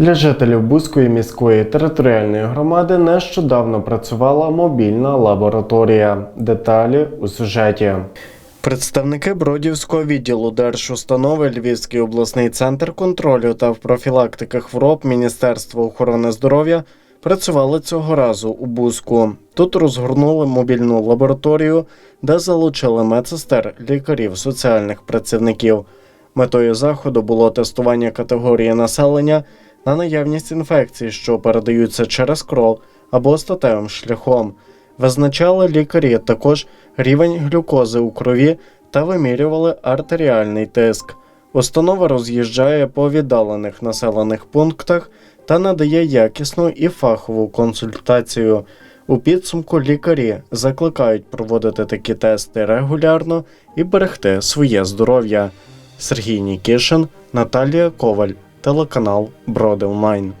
Для жителів Бузької міської територіальної громади нещодавно працювала мобільна лабораторія. Деталі у сюжеті. Представники Бродівського відділу Держустанови Львівський обласний центр контролю та профілактики хвороб Міністерства охорони здоров'я працювали цього разу у Бузьку. Тут розгорнули мобільну лабораторію, де залучили медсестер, лікарів, соціальних працівників. Метою заходу було тестування категорії населення на наявність інфекцій, що передаються через кров або статевим шляхом. Визначали лікарі також рівень глюкози у крові та вимірювали артеріальний тиск. Установа роз'їжджає по віддалених населених пунктах та надає якісну і фахову консультацію. У підсумку лікарі закликають проводити такі тести регулярно і берегти своє здоров'я. Сергій Нікішин, Наталія Коваль, телеканал Броди Онлайн.